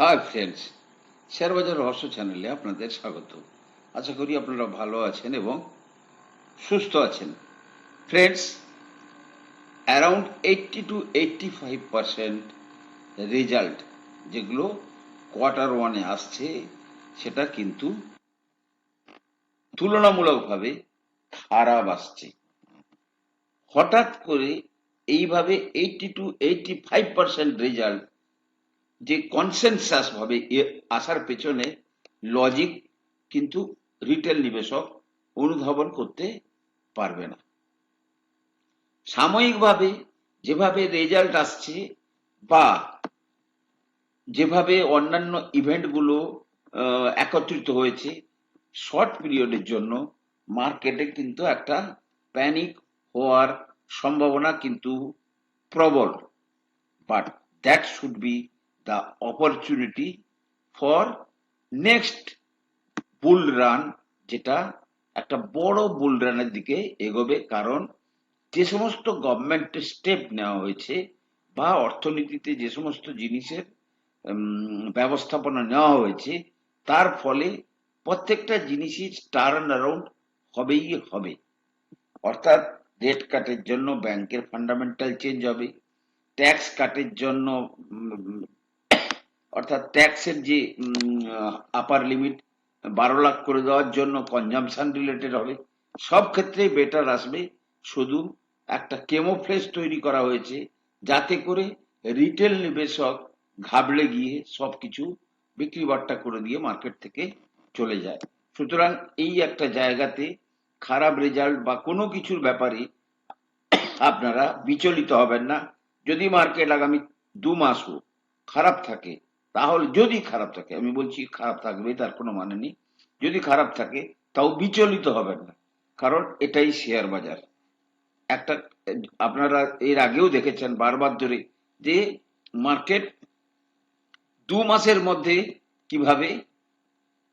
Hi friends শেয়ারবাজার রহস্য চ্যানেলে আপনাদের স্বাগত। আশা করি আপনারা ভালো আছেন এবং সুস্থ আছেন। Friends around eighty two eighty five percent result যেগুলো কোয়ার্টার ওয়ানে আসছে, সেটা কিন্তু তুলনামূলকভাবে খারাপ আসছে। হঠাৎ করে এইভাবে eighty two eighty five percent result যে কনসেনসাস ভাবে আসার পেছনে লজিক কিন্তু রিটেল নিবেশক অনুধাবন করতে পারবে না। সাময়িকভাবে যেভাবে রেজাল্ট আসছে বা যেভাবে অন্যান্য ইভেন্টগুলো একত্রিত হয়েছে শর্ট পিরিয়ডের জন্য মার্কেটে কিন্তু একটা প্যানিক হওয়ার সম্ভাবনা কিন্তু প্রবল। But that should be the opportunity for next bull run যেটা একটা বড় বুল রানের দিকে এগোবে। কারণ যে সমস্ত গভর্নমেন্টের স্টেপ নেওয়া হয়েছে বা অর্থনীতিতে যে সমস্ত জিনিসের ব্যবস্থাপনা নেওয়া হয়েছে, তার ফলে প্রত্যেকটা জিনিসই টার্ন অ্যারাউন্ড হবেই হবে। অর্থাৎ রেট কাটের জন্য ব্যাংকের ফান্ডামেন্টাল চেঞ্জ হবে ট্যাক্স কাটের জন্য অর্থাৎ ট্যাক্সের যে আপার লিমিট বারো লাখ করে দেওয়ার জন্য কনজামশন রিলেটেড হবে, সব ক্ষেত্রেই বেটার আসবে। শুধু একটা কেমোফ্লেস তৈরি করা হয়েছে, যাতে করে রিটেল নিবেশক ঘাবড়ে গিয়ে সবকিছু বিক্রি বাট্টা করে দিয়ে মার্কেট থেকে চলে যায়। সুতরাং এই একটা জায়গাতে খারাপ রেজাল্ট বা কোনো কিছুর ব্যাপারে আপনারা বিচলিত হবেন না। যদি মার্কেট আগামী দু মাসও খারাপ থাকে তাহলে যদি খারাপ থাকে, আমি বলছি খারাপ থাকবে তার কোনো মানে নেই। যদি খারাপ থাকে, তাও বিচলিত হবেন না। কারণ এটাই শেয়ার বাজার। একটা, আপনারা এর আগেও দেখেছেন বারবার ধরে যে মার্কেট দু মাসের মধ্যে কীভাবে,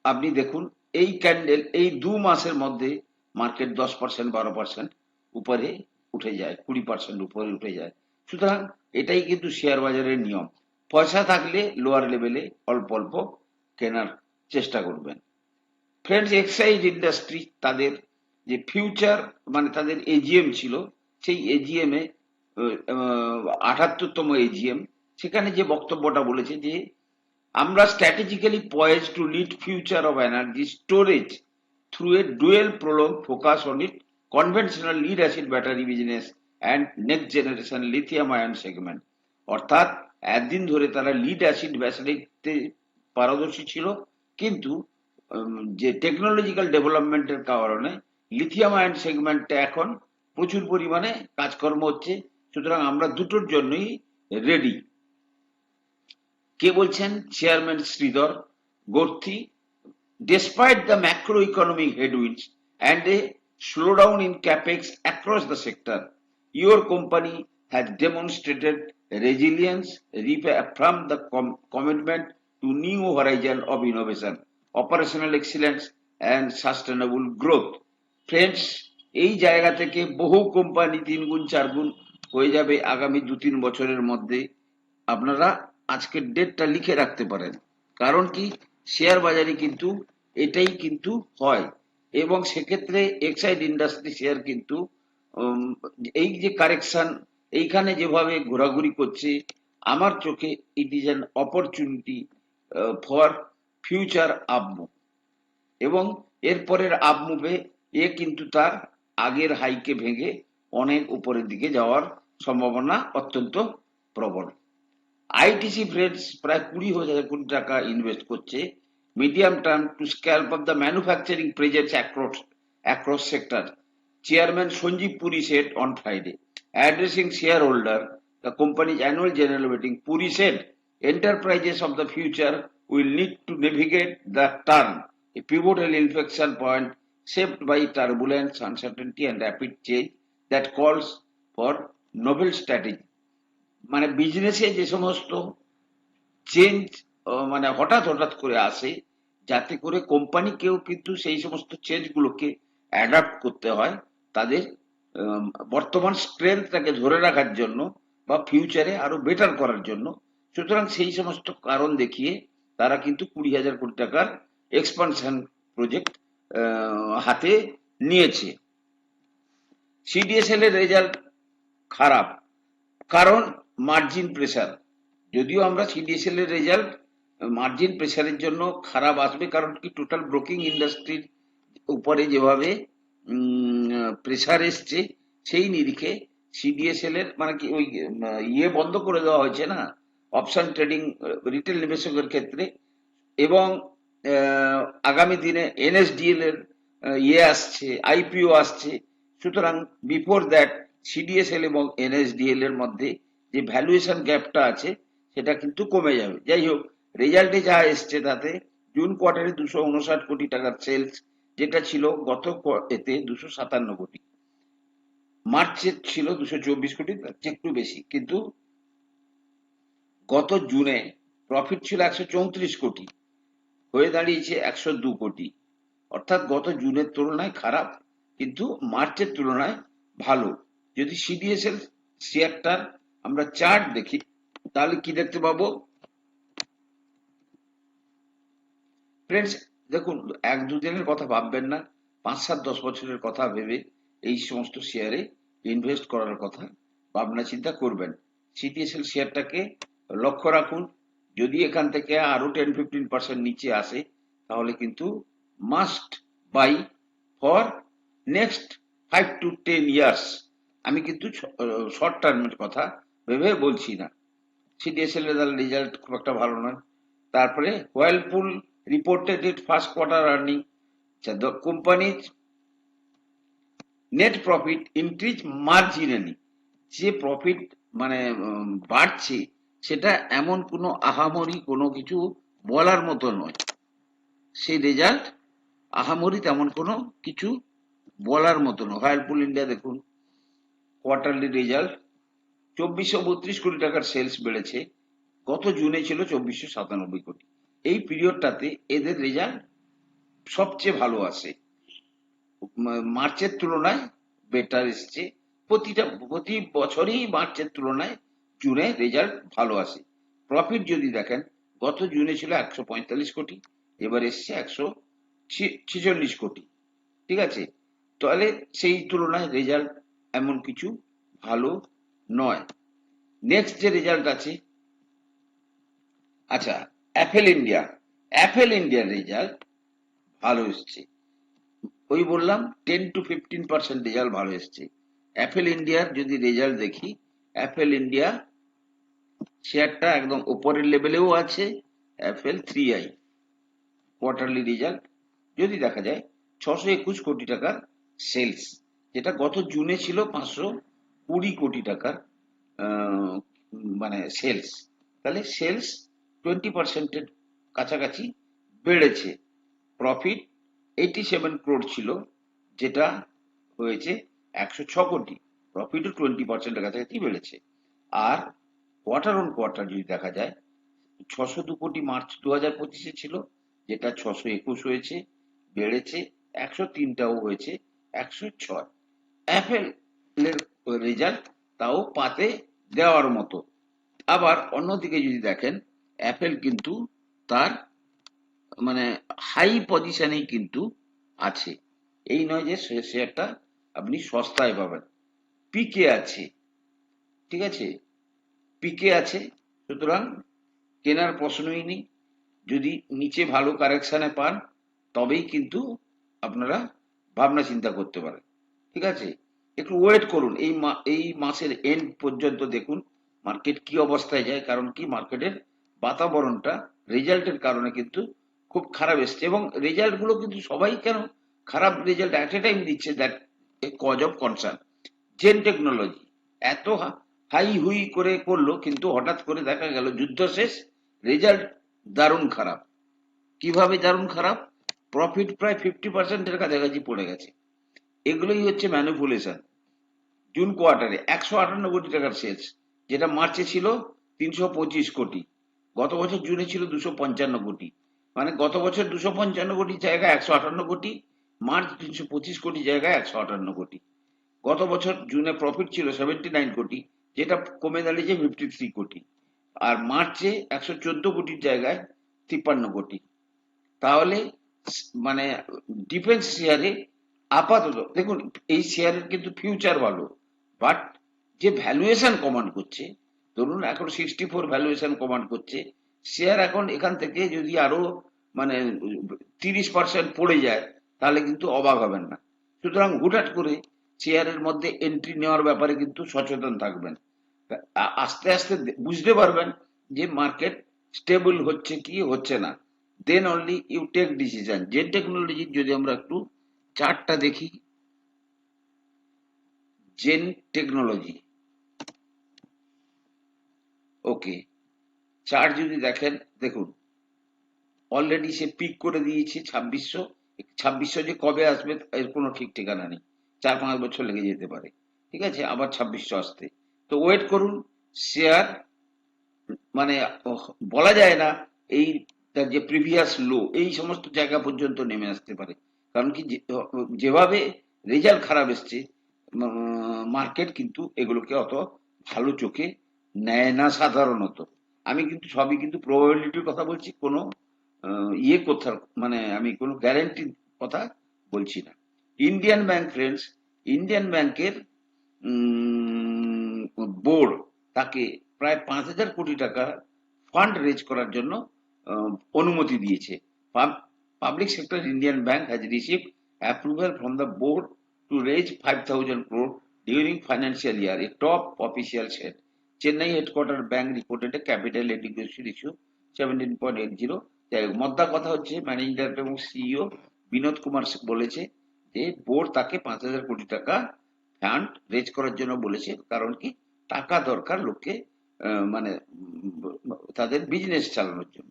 আপনি দেখুন, এই ক্যান্ডেল এই দু মাসের মধ্যে মার্কেট দশ পার্সেন্ট, বারো পার্সেন্ট উপরে উঠে যায়, কুড়ি পার্সেন্ট উপরে উঠে যায়। সুতরাং এটাই কিন্তু শেয়ার বাজারের নিয়ম। পয়সা থাকলে লোয়ার লেভেলে অল্প অল্প কেনার চেষ্টা করবেন। ফ্রেন্ডস এক্সাইজ ইন্ডাস্ট্রি তাদের যে ফিউচার মানে তাদের এজিএম ছিল, সেই এজিএম এ আঠাত্তরতম এজিএম সেখানে যে বক্তব্যটা বলেছে যে আমরা strategically poised to lead future of energy storage through a dual prolong focus on it conventional lead acid battery business and next generation lithium ion segment অর্থাৎ একদিন ধরে তারা লিড অ্যাসিড ব্যাটারিতে পারদর্শী ছিল কিন্তু যে টেকনোলজিক্যাল ডেভেলপমেন্টের কারণে লিথিয়াম আয়ন সেগমেন্টে এখন প্রচুর পরিমাণে কাজকর্ম হচ্ছে। সুতরাং আমরা দুটোর জন্যই রেডি কে বলছেন? Chairman Sridhar Gorthi despite the macroeconomic headwinds and a slowdown in capex across the sector, your company has demonstrated resilience, reaffirmed the com- commitment to new horizon of innovation, operational excellence, and sustainable growth. Friends এই জায়গা থেকে বহু company তিন গুণ চার গুণ হয়ে যাবে আগামী দু তিন বছরের মধ্যে। আপনারা আজকের ডেটটা লিখে রাখতে পারেন। কারণ কি? শেয়ার বাজারে কিন্তু এটাই কিন্তু হয়। এবং সেক্ষেত্রে এক্সাইড ইন্ডাস্ট্রি শেয়ার কিন্তু এই যে কারেকশন এইখানে যেভাবে ঘোরাঘুরি করছে, আমার চোখে it is an opportunity for future upmove এবং এরপরের আপমুভে এ কিন্তু তার আগের হাইকে ভেঙে অনেক উপরের দিকে যাওয়ার সম্ভাবনা অত্যন্ত প্রবল। আইটিসি ফ্রেডস প্রায় কুড়ি হাজার কোটি টাকা ইনভেস্ট করছে medium term to scalp of the manufacturing presence across across sector chairman Sanjiv Puri said on Friday shareholder the companies annual general meeting Puri said enterprises of the future will need to navigate the turn, a pivotal inflection point shaped by turbulence, uncertainty, and rapid change that calls for novel strategy. মানে বিজনেসে যে সমস্ত change মানে হঠাৎ হঠাৎ করে আসে যাতে করে কোম্পানিকেও কিন্তু সেই সমস্ত চেঞ্জ গুলোকে অ্যাডাপ্ট করতে হয় তাদের বর্তমান স্ট্রেংথটাকে ধরে রাখার জন্য বা ফিউচারে আরও বেটার করার জন্য। সুতরাং সেই সমস্ত কারণ দেখিয়ে তারা কিন্তু কুড়ি হাজার কোটি টাকার এক্সপানশন প্রজেক্ট হাতে নিয়েছে। সিডিএসএল এর রেজাল্ট খারাপ, কারণ মার্জিন প্রেশার যদিও আমরা সিডিএসএল এর রেজাল্ট মার্জিন প্রেশারের জন্য খারাপ আসবে, কারণ কি টোটাল ব্রোকিং ইন্ডাস্ট্রির উপরে যেভাবে প্রেসার এসছে, সেই নিরিখে সিডিএসএল এর মানে কি ওই ইয়ে বন্ধ করে দেওয়া হয়েছে না? অপশন ট্রেডিং রিটেল নিবেশকের ক্ষেত্রে এবং আগামী দিনে এনএসডিএল এর ইয়ে আসছে আইপিও আসছে। সুতরাং বিফোর দ্যাট সিডিএসএল এবং এনএসডিএল এর মধ্যে যে ভ্যালুয়েশন গ্যাপটা আছে, সেটা কিন্তু কমে যাবে। যাই হোক রেজাল্টে যা এসছে তাতে জুন কোয়ার্টারে দুশো উনষাট কোটি টাকার সেলস যেটা ছিল গত এতে দুশো সাতান্ন কোটি। মার্চে ছিল দুশো চব্বিশ কোটি একটু বেশি। কিন্তু গত জুনে প্রফিট ছিল একশো চৌত্রিশ কোটি, হয়ে দাঁড়িয়েছে একশো দু কোটি। অর্থাৎ গত জুনের তুলনায় খারাপ, কিন্তু মার্চের তুলনায় ভালো। যদি সিডিএসএল শেয়ারটার আমরা চার্ট দেখি, তাহলে কি দেখতে পাবো? ফ্রেন্ডস দেখুন, এক দুদিনের কথা ভাববেন না, পাঁচ সাত দশ বছরের কথা ভেবে এই সমস্ত শেয়ারে ইনভেস্ট করার কথা ভাবনা চিন্তা করবেন। সিটিএসএল শেয়ারটাকে লক্ষ্য রাখুন, যদি এখান থেকে আরও টেন ফিফটিন পার্সেন্ট নিচে আসে, তাহলে কিন্তু must buy for next five to ten years আমি কিন্তু শর্ট টার্মের কথা ভেবে বলছি না। সিটিএসএল এর রেজাল্ট খুব একটা ভালো নয়। তারপরে Whirlpool reported it first quarter earning the company's net profit increase marginally যে প্রফিট মানে বাড়ছে, সেটা এমন কোনো আহামরি, কোনো কিছু বলার মতো নয়। সেই রেজাল্ট আহামরি তেমন কোনো কিছু বলার মতো নয়। হয়ারপুল ইন্ডিয়া দেখুন কোয়ার্টারলি রেজাল্ট চব্বিশশো বত্রিশ কোটি টাকার সেলস বেড়েছে। গত জুনে ছিল চব্বিশশো সাতানব্বই কোটি। এই পিরিয়ডটাতে এদের রেজাল্ট সবচেয়ে ভালো আসে। মার্চের তুলনায় বেটার এসছে। প্রতিটা, প্রতি বছরই মার্চের তুলনায় জুনে রেজাল্ট ভালো আসে। প্রফিট যদি দেখেন, গত জুনে ছিল একশো পঁয়তাল্লিশ কোটি, এবার এসছে একশো ছেচল্লিশ কোটি। ঠিক আছে? তাহলে সেই তুলনায় রেজাল্ট এমন কিছু ভালো নয়। নেক্সট যে রেজাল্ট আছে আচ্ছা অ্যাপেল ইন্ডিয়া অ্যাপেল ইন্ডিয়ার রেজাল্ট ভালো এসছে। ওই বললাম ten to fifteen percent result ভালো এসছে। অ্যাপেল ইন্ডিয়ার যদি রেজাল্ট দেখি অ্যাপেল ইন্ডিয়া শেয়ারটা একদম ওপরের লেভেলেও আছে Apple three I quarterly result যদি দেখা যায়, ছশো একুশ কোটি টাকার সেলস যেটা গত জুনে ছিল পাঁচশো কুড়ি কোটি টাকার মানে সেলস তাহলে সেলস টোয়েন্টি পার্সেন্টের কাছাকাছি বেড়েছে। প্রফিট এইটি সেভেন ক্রোড ছিল, যেটা হয়েছে একশো ছ কোটি। প্রফিটও টোয়েন্টি পার্সেন্টের কাছাকাছি বেড়েছে। আর কোয়ার্টার অন কোয়ার্টার যদি দেখা যায়, ছশো দু কোটি মার্চ দু হাজার পঁচিশে ছিল, যেটা ছশো একুশ হয়েছে, বেড়েছে, একশো তিনটাও হয়েছে, একশো ছয়। অ্যাপেলের রেজাল্ট তাও পাতে দেওয়ার মতো। আবার অন্যদিকে যদি দেখেন অ্যাপেল কিন্তু তার মানে হাই পজিশনেই কিন্তু আছে। এই নয় যে শেয়ারটা আপনি সস্তায় পাবেন। পিকে আছে। ঠিক আছে? পিকে আছে। সুতরাং কেনার প্রশ্নই নেই। যদি নিচে ভালো কারেকশানে পান, তবেই কিন্তু আপনারা ভাবনা চিন্তা করতে পারেন। ঠিক আছে? একটু ওয়েট করুন। এই মাসের এন্ড পর্যন্ত দেখুন মার্কেট কি অবস্থায় যায়। কারণ কি? মার্কেটের বাতাবরণটা রেজাল্টের কারণে কিন্তু খুব খারাপ এসছে এবং রেজাল্টগুলো কিন্তু সবাই কেন খারাপ রেজাল্ট অ্যাট এ টাইম দিচ্ছে that cause of concern gen technology এত হাই হুই করে করল কিন্তু হঠাৎ করে দেখা গেল যুদ্ধ শেষ, রেজাল্ট দারুণ খারাপ। কীভাবে দারুণ খারাপ? প্রফিট প্রায় ফিফটি পার্সেন্টের কাছাকাছি পড়ে গেছে। এগুলোই হচ্ছে ম্যানুপুলেশন জুন কোয়ার্টারে একশো আটান্ন কোটি টাকার সেলস যেটা মার্চে ছিল তিনশো পঁচিশ কোটি। গত বছর জুনে ছিল দুশো পঞ্চান্ন কোটি। মানে গত বছর দুশো পঞ্চান্ন কোটির জায়গায় একশো আটান্ন কোটি, মার্চ তিনশো পঁচিশ কোটি জায়গায় একশো আটান্ন কোটি। গত বছর জুনে প্রফিট ছিল সেভেন্টি নাইন কোটি, যেটা কমে দাঁড়িয়েছে ফিফটি থ্রি কোটি। আর মার্চে একশো চোদ্দ কোটির জায়গায় তিপ্পান্ন কোটি। তাহলে মানে ডিফেন্স শেয়ারে আপাতত দেখুন, এই শেয়ারের কিন্তু ফিউচার ভালো বাট যে ভ্যালুয়েশন কমান্ড করছে ধরুন, এখন সিক্সটি ফোর ভ্যালুয়েশন কমান্ড করছে শেয়ার এখন এখান থেকে যদি আরও মানে তিরিশ পার্সেন্ট পড়ে যায়, তাহলে কিন্তু অবাক হবেন না। সুতরাং হুটহাট করে শেয়ারের মধ্যে এন্ট্রি নেওয়ার ব্যাপারে কিন্তু সচেতন থাকবেন। আস্তে আস্তে বুঝতে পারবেন যে মার্কেট স্টেবল হচ্ছে কি হচ্ছে না। Then only you take decision যে টেকনোলজি যদি আমরা একটু চার্টটা দেখি জেন টেকনোলজি ওকে চার্ট যদি দেখেন, দেখুন অলরেডি সে পিক করে দিয়েছে ছাব্বিশশো ছাব্বিশশো যে কবে আসবে এর কোনো ঠিক ঠিকানা নেই, চার পাঁচ বছর লেগে যেতে পারে, ঠিক আছে? আবার ছাব্বিশশো আসতে। তো ওয়েট করুন শেয়ার মানে বলা যায় না এই, তার যে প্রিভিয়াস লো এই সমস্ত জায়গা পর্যন্ত নেমে আসতে পারে। কারণ কি যেভাবে রেজাল্ট খারাপ এসছে মার্কেট কিন্তু এগুলোকে অত ভালো চোখে নেয় না সাধারণত। আমি কিন্তু সবই কিন্তু প্রবাবিলিটির কথা বলছি, কোনো ইয়ে কথা মানে আমি কোনো গ্যারেন্টির কথা বলছি না। ইন্ডিয়ান ব্যাংক ফ্রেন্ডস ইন্ডিয়ান ব্যাংকের বোর্ড তাকে প্রায় পাঁচ হাজার কোটি টাকা ফান্ড রেজ করার জন্য অনুমতি দিয়েছে। Public sector Indian bank has receive approval from the board to raise five thousand crore during financial year a top official said Chennai headquarter bank reported a capital education issue seventeen point eight zero যাই হোক, মদ্দা কথা হচ্ছে managing director এবং CEO Vinod Kumar বলেছে যে board তাকে পাঁচ হাজার কোটি টাকা ফান্ড রেজ করার জন্য বলেছে। কারণ কি? টাকা দরকার লোককে মানে তাদের বিজনেস চালানোর জন্য।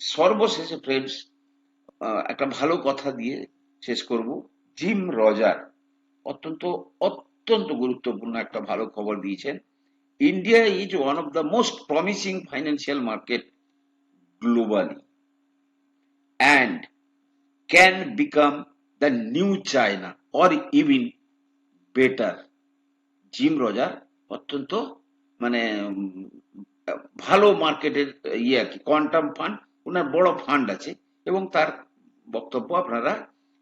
সর্বশেষে ফ্রেন্ডস একটা ভালো কথা দিয়ে শেষ করব। জিম রজার অত্যন্ত অত্যন্ত গুরুত্বপূর্ণ একটা ভালো খবর দিয়েছেন। India is one of the most promising financial market globally and can become the new China or even better Jim Roger অত্যন্ত মানে ভালো মার্কেটের ইয়ে আর কি কোয়ান্টাম ফান্ড ওনার বড় ফান্ড আছে এবং তার বক্তব্য আপনারা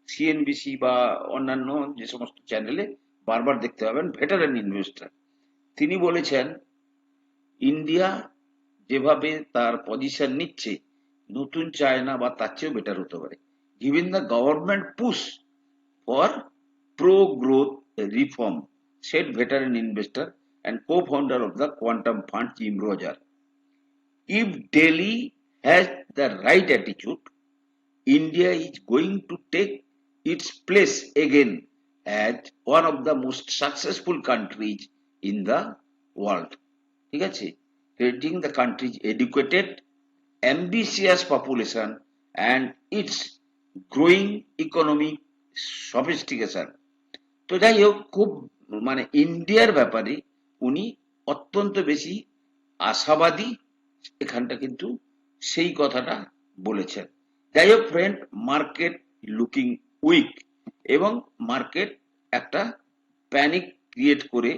সিএনবিসি বা অন্যান্য যে সমস্ত চ্যানেলে বারবার দেখতে পাবেন ভেটারেন ইনভেস্টর তিনি বলেছেন ইন্ডিয়া যেভাবে তার পজিশন নিচ্ছে নতুন চায়না বা তার চেয়েও বেটার হতে পারে given the government push for pro-growth reform, said veteran investor and co-founder of the quantum fund Jim Roger. If Delhi has the right attitude, India is going to take its place again as one of the most successful countries in the world ঠিক আছে? Creating the countries educated ambitious population and its growing economic sophistication তো যাই হোক, খুব মানে ইন্ডিয়ার ব্যাপারে উনি অত্যন্ত বেশি আশাবাদী এখানটা কিন্তু সেই কথাটা বলেছেন। যাই হোক ফ্রেন্ড মার্কেট লুকিং উইক এবং মার্কেট একটা প্যানিক ক্রিয়েট করে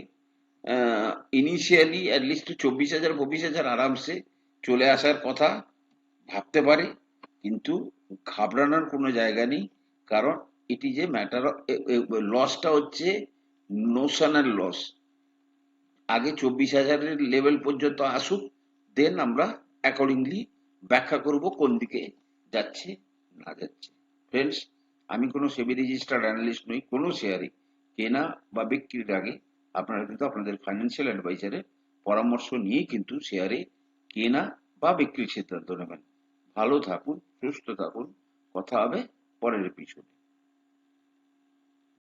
ইনিশিয়ালি অ্যাটলিস্ট চব্বিশ হাজার, পঁচিশ হাজার আরামসে চলে আসার কথা ভাবতে পারে, কিন্তু ঘাবড়ানোর কোনো জায়গা নেই, কারণ এটি যে ম্যাটার লসটা হচ্ছে নোশনাল লস আগে চব্বিশ হাজারের লেভেল পর্যন্ত আসুক দেন আমরা অ্যাকর্ডিংলি ব্যাখ্যা করব কোন দিকে যাচ্ছে, না যাচ্ছে। ফ্রেন্ডস আমি কোনো সেবি রেজিস্টার্ড অ্যানালিস্ট নই, কোনো শেয়ারে কেনা বা বিক্রির আগে আপনারা কিন্তু আপনাদের ফাইন্যান্সিয়াল অ্যাডভাইজারের পরামর্শ নিয়ে কিন্তু শেয়ারে কেনা বা বিক্রির সিদ্ধান্ত নেবেন। ভালো থাকুন, সুস্থ থাকুন। কথা হবে পরের এপিসোডে